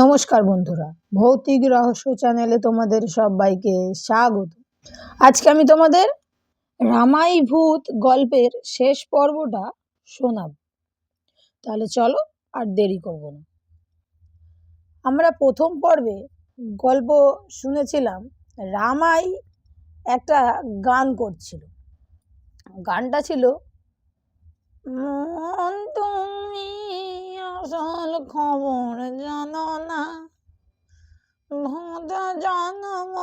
নমস্কার বন্ধুরা, ভৌতিক রহস্য চ্যানেলে তোমাদের সবাইকে স্বাগত। আজকে আমি তোমাদের রামাই ভূত গল্পের শেষ পর্বটা শোনাব। তাহলে চলো আর দেরি করব না। আমরা প্রথম পর্বে গল্প শুনেছিলাম, রামাই একটা গান করছিল। গানটা ছিল তুমি আসল খবর জানো না। ভোদ জন্ম,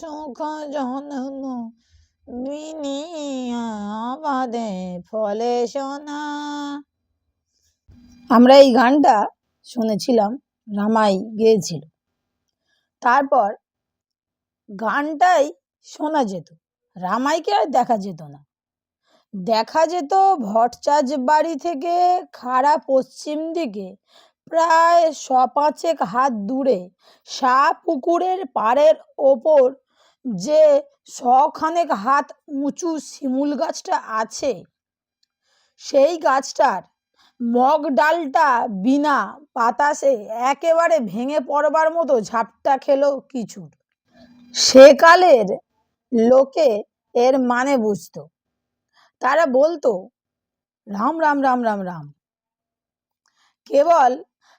সুখ জন্ম বিনিয়া বাদে ফলে শোনা আমরা এই গানটা শুনেছিলাম, রামাই গেয়েছিল। তারপর গানটাই শোনা যেত, রামাইকে আর দেখা যেত না। দেখা যেত ভট্টাচ বাড়ি থেকে খাড়া পশ্চিম দিকে, প্রায় শ পাঁচেক হাত দূরে সা পুকুরের পাড়ের ওপর যে শখানেক হাত উঁচু শিমুল গাছটা আছে, সেই গাছটার মগ ডালটা বিনা বাতাসে একেবারে ভেঙে পড়বার মতো ঝাপটা খেলো কিছুর সেকালের লোকে এর মানে বুঝতো। তারা বলতো, রাম রাম রাম রাম রাম। কেবল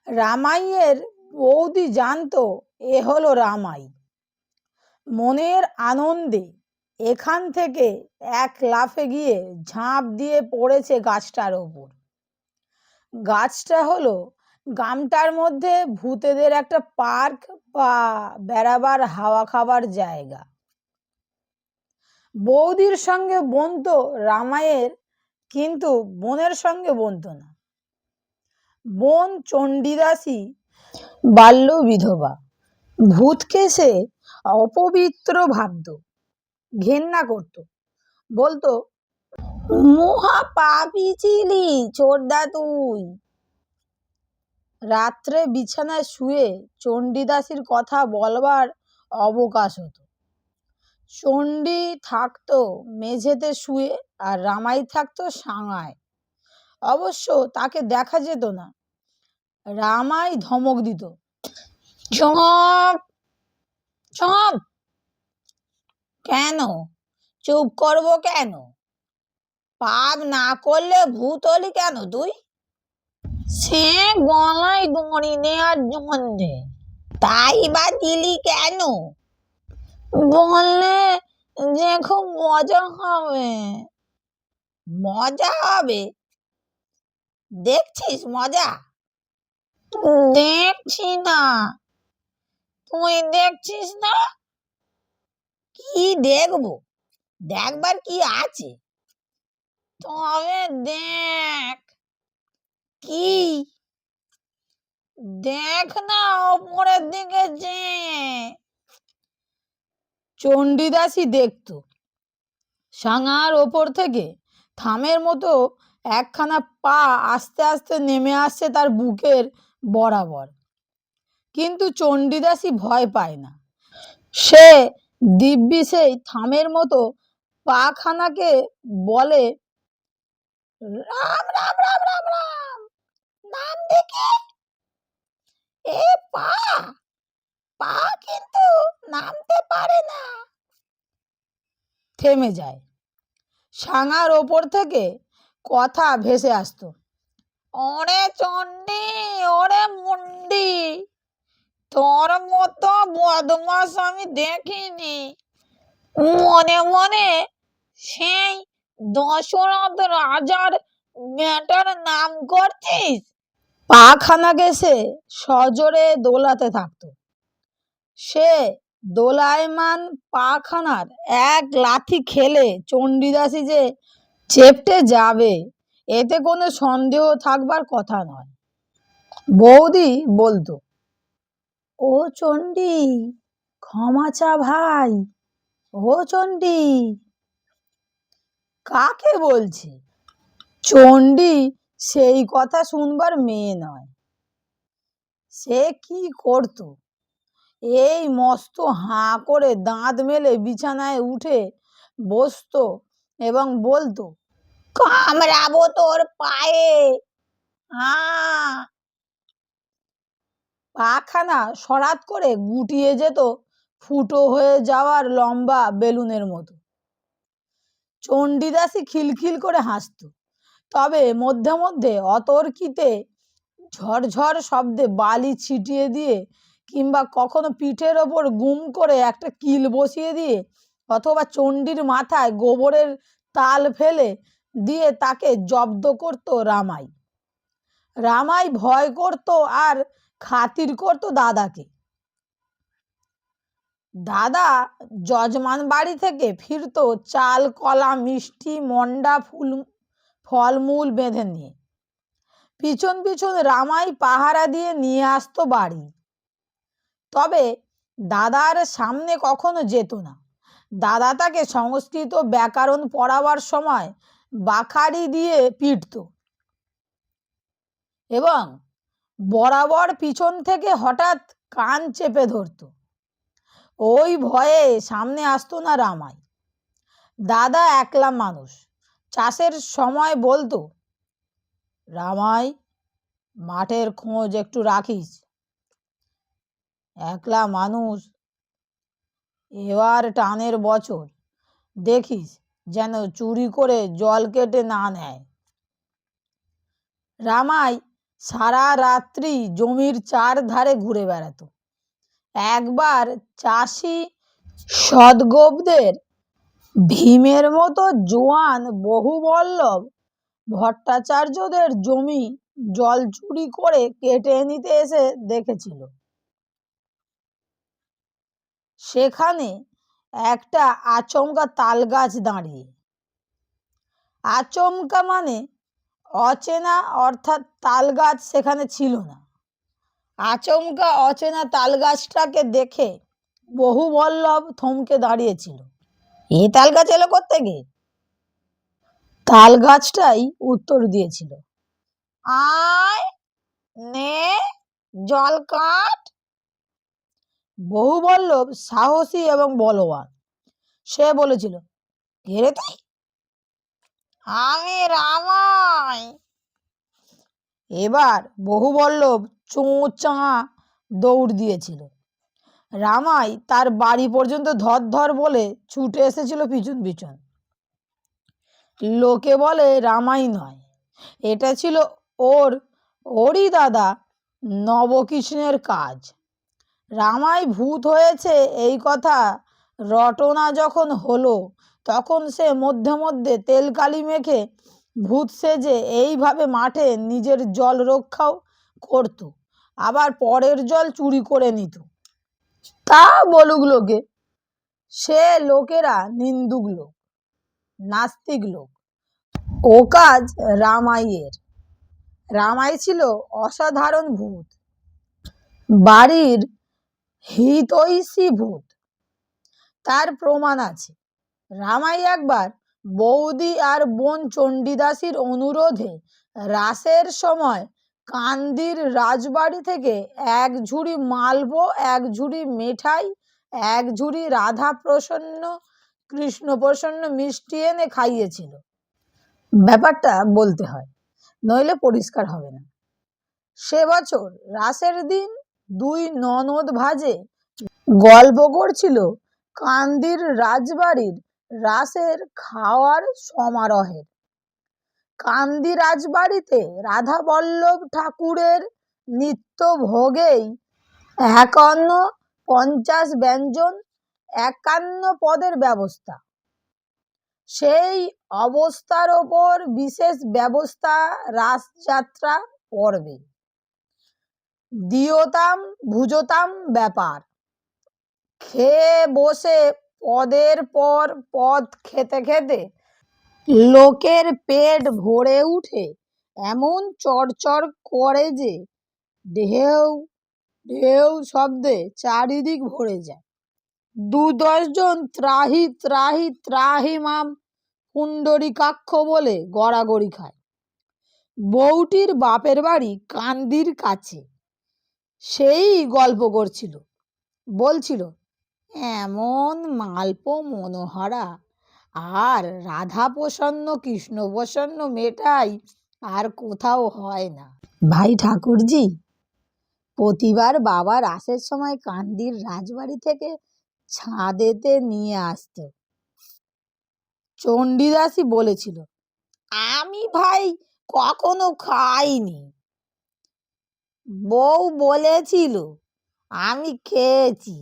রামাইয়ের বৌদি জানতো, এ হলো রামাই। মনের আনন্দে এখান থেকে এক লাফে গিয়ে ঝাঁপ দিয়ে পড়েছে গাছটার ওপর। গাছটা হলো গামটার মধ্যে ভূতেদের একটা পার্ক বা বেড়াবার হাওয়া খাবার জায়গা। বৌদির সঙ্গে বনতো রামায়ের কিন্তু বোনের সঙ্গে বনতো না। বোন চণ্ডীদাসী বাল্য বিধবা। ভূতকে সে অপবিত্র ভাবত, ঘেন্না করত। বলতো, মহা পাপি ছিলি ছোটদা তুই। রাত্রে বিছানায় শুয়ে চণ্ডীদাসীর কথা বলবার অবকাশ হতো। চণ্ডী থাকতো মেঝেতে শুয়ে আর রামাই থাকতো সাঙায়। অবশ্য তাকে দেখা যেত না। রামাই ধমক দিত কেন? চুপ করব কেন? পাপ না করলে ভূত হলি কেন তুই? সে গলায় দড়ি নেওয়ার জন্যে। তাই বা দিলি কেন? বললে যে খুব মজা হবে। মজা হবে? দেখছিস মজা? দেখছি না। তুই দেখছিস না? কি দেখব? দেখবার কি আছে? তবে দেখ। কি? দেখ না ওপরের দিকে যে। চণ্ডীদাসী দেখত। সাঙার ওপর থেকে থামের মতো একখানা পা আস্তে আস্তে নেমে আসছে তার বুকের বরাবর। কিন্তু চণ্ডীদাসী ভয় পায় না। সে দিব্যি সেই থামের মতো পাখানাকে বলে, রাম রাম রাম রাম রাম! নাম দেখে? এ পা! পা কিন্তু নামতে পারে না। থেমে যায়। সাঙার ওপর থেকে কথা ভেসে আসতো। ওরে চণ্ডী, ওরে মুন্ডি তোর মতো বদমাস আমি দেখিনি। মনে মনে সেই দশরথ রাজার বেটার নাম করছিস? পাখানা গেছে সজোরে দোলাতে থাকতো। সে দোলায়মান পাখানার এক লাথি খেলে চণ্ডীদাসী যে চেপটে যাবে, এতে কোনো সন্দেহ থাকবার কথা নয়। বৌদি বলতো, ও চণ্ডী, ক্ষমা চা ভাই, ও চণ্ডী। কাকে বলছে? চণ্ডী সেই কথা শুনবার মেয়ে নয়। সে কি করতো? এই মস্ত হাঁ করে দাঁত মেলে বিছানায় উঠে বসতো এবং বলতো, কামড়াবো তোর পায়ে। পাখানা সরাত করে গুটিয়ে যেত ফুটো হয়ে যাওয়ার লম্বা বেলুনের মতো। চণ্ডীদাসী খিলখিল করে হাসত। তবে মধ্যে মধ্যে অতর্কিতে ঝরঝর শব্দে বালি ছিটিয়ে দিয়ে কিংবা কখনো পিঠের ওপর গুম করে একটা কিল বসিয়ে দিয়ে অথবা চণ্ডীর মাথায় গোবরের তাল ফেলে দিয়ে তাকে জব্দ করত রামাই। রামাই ভয় করত আর খাতির করত দাদাকে। দাদা যজমান বাড়ি থেকে ফিরতো চাল, কলা, মিষ্টি, মন্ডা, ফুল, ফলমূল বেঁধে নিয়ে। পিছন পিছন রামাই পাহারা দিয়ে নিয়ে আসতো বাড়ি। তবে দাদার সামনে কখনো যেত না। দাদা তাকে সংস্কৃত ব্যাকরণ পড়াবার সময় বাখারি দিয়ে পিটত এবং বরাবর পিছন থেকে হঠাৎ কান চেপে ধরত। ওই ভয়ে সামনে আসতো না রামাই। দাদা একলা মানুষ। চাষের সময় বলতো, রামাই, মাঠের খোঁজ একটু রাখিস। একলা মানুষ। এবার টানের বছর। দেখিস যেন চুরি করে জল কেটে না নেয়। রামাই সারা রাত্রি জমির চার ধারে ঘুরে বেড়াতো। একবার চাষি সদগোপদের ভীমের মতো জোয়ান বহুবল্লভ ভট্টাচার্যদের জমি জল চুরি করে কেটে নিতে এসে দেখেছিল। সেখানে একটা আচমকা তাল গাছ দাঁড়িয়ে। আচমকা মানে অচেনা অর্থাৎ তাল গাছ সেখানে ছিল না। আচমকা অচেনা তাল গাছটাকে দেখে বহু বল্লভ থমকে দাঁড়িয়েছিল। এ তাল গাছ এলো কোত্থেকে? তাল গাছটাই উত্তর দিয়েছিল। আয় নে জল কাট বহু বল্লভ সাহসী এবং বলবান। সে বলেছিল ঘেরে তাই? আমি রামায় এবার বহু বল্লভ চোঁচা দৌড় দিয়েছিল। রামাই তার বাড়ি পর্যন্ত ধর ধর বলে ছুটে এসেছিল পিছন পিছন। লোকে বলে রামাই নয়, এটা ছিল ওর, ওরই দাদা নবকৃষ্ণের কাজ। রামাই ভূত হয়েছে এই কথা। রটনা যখন হলো, তখন সে মধ্যে মধ্যে তেলকালি মেখে ভূত সেজে এইভাবে মাঠে নিজের জল রক্ষাও করত, আবার পরের জল চুরি করে নিত। তা বলুক লোকে, সে লোকেরা নিন্দুক লোক, নাস্তিক লোক। ও কাজ রামাইয়ের। রামাই ছিল অসাধারণ ভূত। বাড়ির হিতৈষী ভূত তার প্রমাণ আছে। রামাই একবার বৌদি আর বোন চণ্ডীদাসীর অনুরোধে রাসের সময় কান্দির রাজবাড়ি থেকে এক ঝুড়ি মালবো এক ঝুড়ি মেঠাই, এক ঝুড়ি রাধা প্রসন্ন কৃষ্ণ প্রসন্ন মিষ্টি এনে খাইয়েছিল। ব্যাপারটা বলতে হয়, নইলে পরিষ্কার হবে না। সে বছর রাসের দিন দুই ননদ ভাজে। গল্প করছিল কান্দির রাজবাড়ির রাসের খাওয়ার সমারোহের। কান্দি রাজবাড়িতে রাধা বল্লভ ঠাকুরের নিত্য ভোগেই একান্ন পঞ্চাশ ব্যঞ্জন একান্ন পদের ব্যবস্থা। সেই অবস্থার ওপর বিশেষ ব্যবস্থা রাসযাত্রা পর্বে দিয়তাম ভুজতাম ব্যাপার। খেয়ে বসে পদের পর পদ খেতে খেতে লোকের পেট ভরে উঠে এমন চড়চড় করে যে ঢেউ ঢেউ শব্দে চারিদিক ভরে যায়। দু দশজন ত্রাহি ত্রাহি ত্রাহি মাম পুণ্ডরিকাক্ষ বলে গড়াগড়ি খায়। বউটির বাপের বাড়ি কান্দির কাছে। সেই গল্প করছিল। বলছিল, এমন মালপো মনোহরা আর রাধা প্রসন্ন কৃষ্ণ প্রসন্ন মেটাই আর কোথাও হয় না। ভাই ঠাকুরজি, প্রতিবার বাবা রাসের সময় কান্দির রাজবাড়ি থেকে ছাদেতে নিয়ে আসতো। চণ্ডীদাসই বলেছিল, আমি ভাই কখনো খাইনি। বউ বলেছিল, আমি খেয়েছি,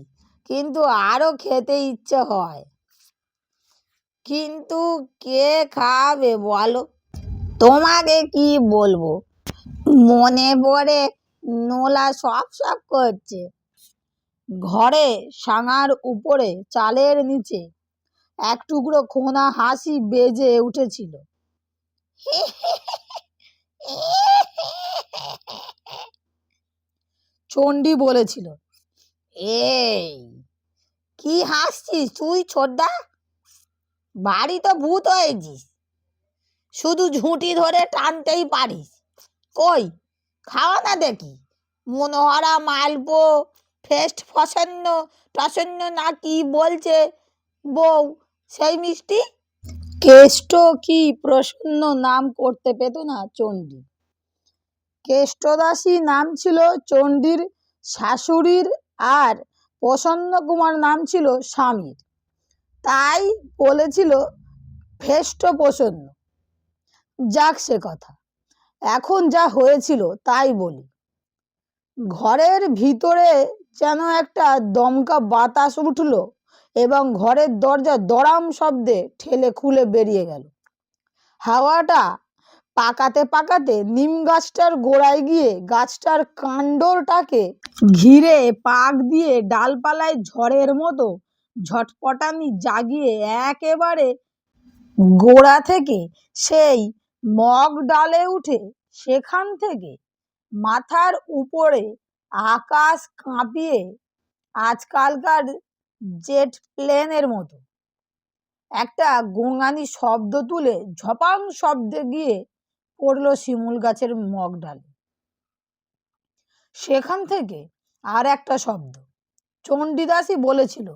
কিন্তু আরও খেতে ইচ্ছে হয়। কিন্তু কে খাবে বলো? তোমাকে কি বলব? মনে পড়ে নোলা সব সব করছে। ঘরে সাঙার উপরে চালের নিচে এক টুকরো খোনা হাসি বেজে উঠেছিল। চণ্ডী বলেছিল। এই, কি হাসছিস তুই ছোটদা বাড়ি তো ভূত হয়েছিস। শুধু ঝুঁটি ধরে টানতেই পারিস। কই, খাওয়া না দেখি? মনোহরা, মালপো, ফেস্ট, ফসন্ন, টসন্ন না কি বলছে বউ সেই মিষ্টি? কেষ্ট কি প্রসন্ন নাম করতে পেত না চণ্ডী। কেষ্টদাসী নাম ছিল চণ্ডীর শাশুড়ির আর প্রসন্ন কুমার নাম ছিল স্বামীর। তাই বলেছিল ফেষ্ট প্রসন্ন। যাক সে কথা, এখন যা হয়েছিল তাই বলি। ঘরের ভিতরে যেন একটা দমকা বাতাস উঠল এবং ঘরের দরজা দড়াম শব্দে ঠেলে খুলে বেরিয়ে গেল। হাওয়াটা পাকাতে পাকাতে নিম গাছটার গোড়ায় গিয়ে গাছটার কাণ্ডটাকে ঘিরে পাক দিয়ে ডালপালায় ঝড়ের মতো ঝটপটানি জাগিয়ে একেবারে গোড়া থেকে সেই মগ ডালে উঠে সেখান থেকে মাথার উপরে আকাশ কাঁপিয়ে আজকালকার জেট প্লেনের মতো। একটা গোঙানি শব্দ তুলে ঝপাং শব্দে গিয়ে পড়ল শিমুল গাছের মগ ডালে। সেখান থেকে আর একটা শব্দ। চণ্ডীদাসই বলেছিল,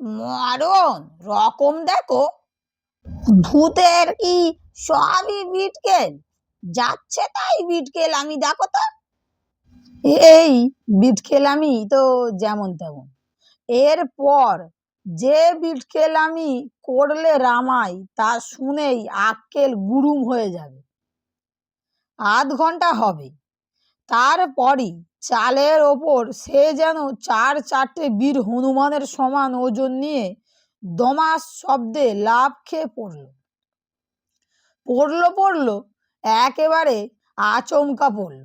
মরণ, রকম দেখো, ভূতের কি সবই বিটকেল যাচ্ছে তাই বিটকেল আমি দেখো তো। এই বিটকেল আমি তো যেমন তেমন। এরপর যে বিটকেল আমি করলে রামাই, তা শুনেই আক্কেল গুরুম হয়ে যাবে। আধ ঘণ্টা হবে। তারপরই চালের ওপর সে যেন চার চারটে বীর হনুমানের সমান ওজন নিয়ে দমাস শব্দে লাফ খেয়ে পড়ল। পড়ল পড়ল, একেবারে আচমকা পড়ল।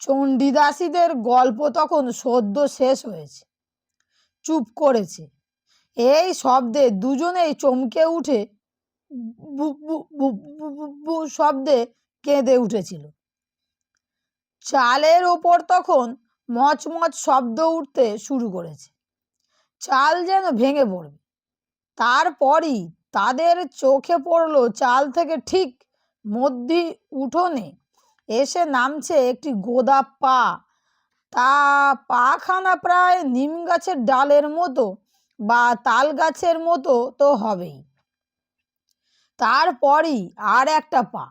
চণ্ডীদাসীদের গল্প তখন সদ্য শেষ হয়েছে। চুপ করেছে। এই শব্দে দুজনেই চমকে উঠে শব্দে কেঁদে উঠেছিল। চালের ওপর তখন মচমচ শব্দ উঠতে শুরু করেছে। চাল যেন ভেঙে পড়বে। তারপরই তাদের চোখে পড়ল চাল থেকে ঠিক মধ্যি উঠোনে এসে নামছে একটি গোদা পা। তা পাখানা প্রায় নিম গাছের ডালের মতো বা তাল গাছের মতো তো হবেই। তারপরই আর একটা পা।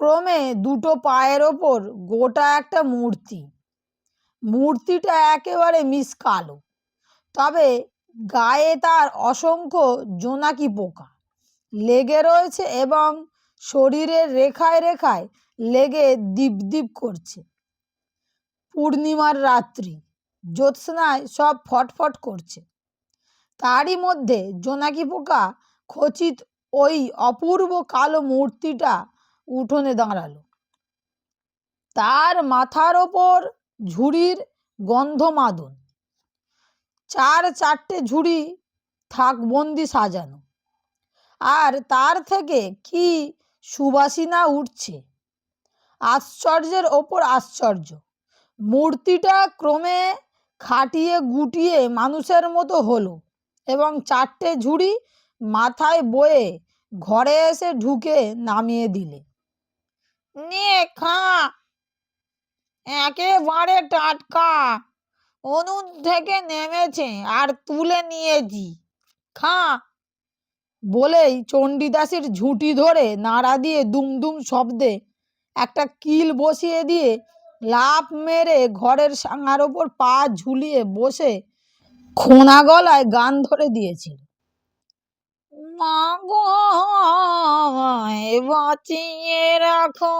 ক্রমে দুটো পায়ের ওপর গোটা একটা মূর্তি। মূর্তিটা একেবারে মিস কালো। তবে গায়ে তার অসংখ্য জোনাকি পোকা। লেগে রয়েছে এবং শরীরের রেখায় রেখায় লেগে দীপ দীপ করছে। পূর্ণিমার রাত্রি, জ্যোৎস্নায় সব ফটফট করছে। তারই মধ্যে জোনাকি পোকা খচিত ওই অপূর্ব কালো মূর্তিটা উঠোনে দাঁড়াল। তার মাথার ওপর ঝুড়ির গন্ধমাদন চার চারটে ঝুড়ি থাকবন্দি সাজানো। আর তার থেকে কি সুবাসিনা উঠছে? আশ্চর্যের ওপর আশ্চর্য। মূর্তিটা ক্রমে খাটিয়ে গুটিয়ে মানুষের মতো হলো এবং চারটে ঝুড়ি মাথায় বয়ে ঘরে এসে ঢুকে নামিয়ে দিলে। নে, খা। একেবারে টাটকা। অনুন থেকে নেমেছে আর তুলে নিয়েছি। খা। বলেই চণ্ডীদাসের ঝুঁটি ধরে নাড়া দিয়ে দুমদুম শব্দে একটা কিল বসিয়ে দিয়ে লাফ মেরে ঘরের সাঙার ওপর পা ঝুলিয়ে বসে খোনা গলায় গান ধরে দিয়েছিল। মা গো! বাঁচিয়ে রাখো।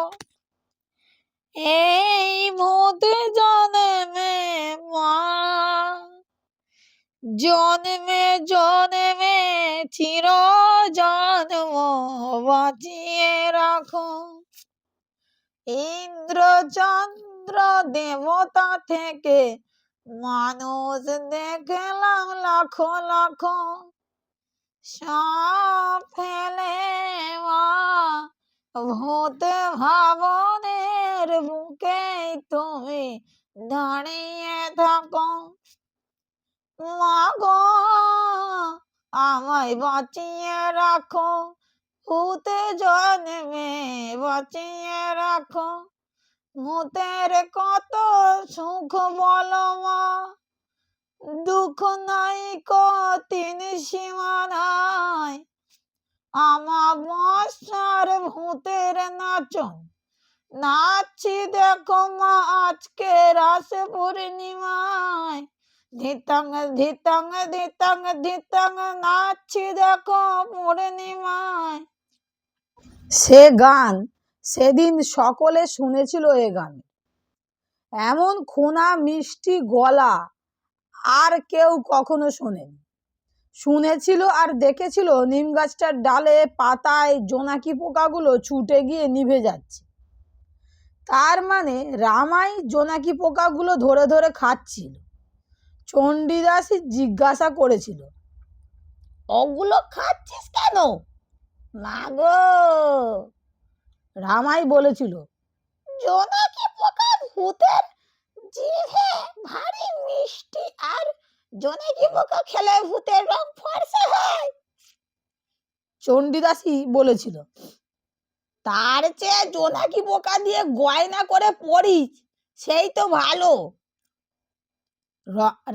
এই ভূতে জন্মে মা, জন্মে জন্মে চির জন্ম বাঁচিয়ে রাখো। ইন্দ্র চন্দ্র দেবতা থেকে মানুষ দেখলাম লাখো লাখো সব ফেলে ভূতে ভাবনের বুকে তুমি দাঁড়িয়ে থাকো। মাগো আমায় বাঁচিয়ে রাখো। ভূতে জন্মে বাঁচিয়ে রাখো। ভূতের কত সুখ বলো মা। দুঃখ নাই কো তিন সীমানায়। আমার মশার ভূতের নাচন। নাচছি দেখো মা, আজকে রাস পূর্ণিমায়। ধিতাং ধিতাং ধিতাং ধিতাং, নাচছি দেখো পূর্ণিমায়। সে গান সেদিন সকলে শুনেছিল এ গান। এমন খোনা মিষ্টি গলা আর কেউ কখনো শোনেনি। শুনেছিল আর দেখেছিল নিম গাছটার ডালে পাতায় জোনাকি পোকাগুলো ছুটে গিয়ে নিভে যাচ্ছে। তার মানে রামাই জোনাকি পোকাগুলো ধরে ধরে খাচ্ছিল। চণ্ডীদাসই জিজ্ঞাসা করেছিল, ওগুলো খাচ্ছিস কেন? না গো। রামাই বলেছিল, জোনাকি পোকা ভূতের জিভে ভারী মিষ্টি আর খেলে ভূতের রং হয়। চণ্ডীদাসই বলেছিল, তার চেয়ে জোনাকি পোকা দিয়ে গয়না করে পড়িস সেই তো ভালো।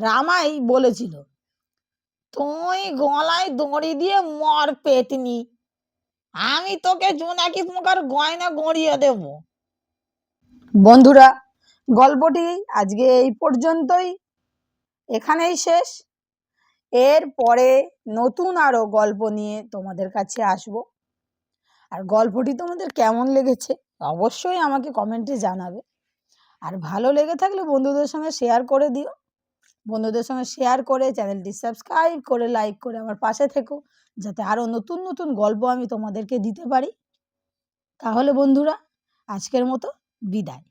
রামাই বলেছিল, তুই গলায় দড়ি দিয়ে মর পেতনি আমি তোকে জোনাকি পোকার গয়না গড়িয়ে দেব। বন্ধুরা গল্পটি আজকে এই পর্যন্তই। এখানেই শেষ। এর পরে নতুন আরও গল্প নিয়ে তোমাদের কাছে আসব। আর গল্পটি তোমাদের কেমন লেগেছে অবশ্যই আমাকে কমেন্টে জানাবে। আর ভালো লেগে থাকলে বন্ধুদের সঙ্গে শেয়ার করে দিও। বন্ধুদের সঙ্গে শেয়ার করে চ্যানেলটি সাবস্ক্রাইব করে, লাইক করে আমার পাশে থেকো, যাতে আরও নতুন নতুন গল্প আমি তোমাদেরকে দিতে পারি। তাহলে বন্ধুরা, আজকের মতো বিদায়।